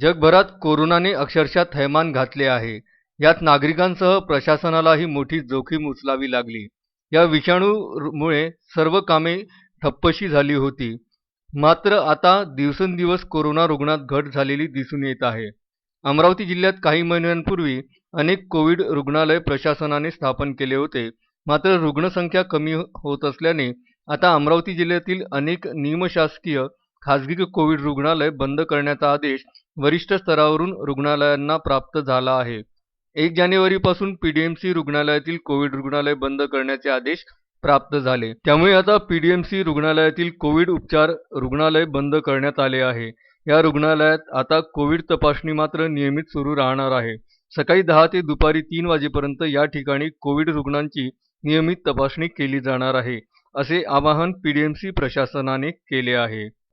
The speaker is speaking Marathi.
जगभरात कोरोनाने अक्षरशः थैमान घातले आहे. यात नागरिकांसह प्रशासनालाही मोठी जोखीम उचलावी लागली. या विषाणूमुळे सर्व कामे ठप्पशी झाली होती. मात्र आता दिवसेंदिवस कोरोना रुग्णात घट झालेली दिसून येत आहे. अमरावती जिल्ह्यात काही महिन्यांपूर्वी अनेक कोविड रुग्णालय प्रशासनाने स्थापन केले होते. मात्र रुग्णसंख्या कमी होत असल्याने आता अमरावती जिल्ह्यातील अनेक निमशासकीय खाजगी कोविड रुग्णालय बंद करण्याचा आदेश वरिष्ठ स्तरावरून रुग्णालयांना प्राप्त झाला आहे. एक जानेवारीपासून पीडीएमसी रुग्णालयातील कोविड रुग्णालय बंद करण्याचे आदेश प्राप्त झाले. त्यामुळे आता पीडीएमसी रुग्णालयातील कोविड उपचार रुग्णालय बंद करण्यात आले आहे. या रुग्णालयात आता कोविड तपासणी मात्र नियमित सुरू राहणार आहे. सकाळी दहा ते दुपारी तीन वाजेपर्यंत या ठिकाणी कोविड रुग्णांची नियमित तपासणी केली जाणार आहे असे आवाहन पीडीएमसी प्रशासनाने केले आहे.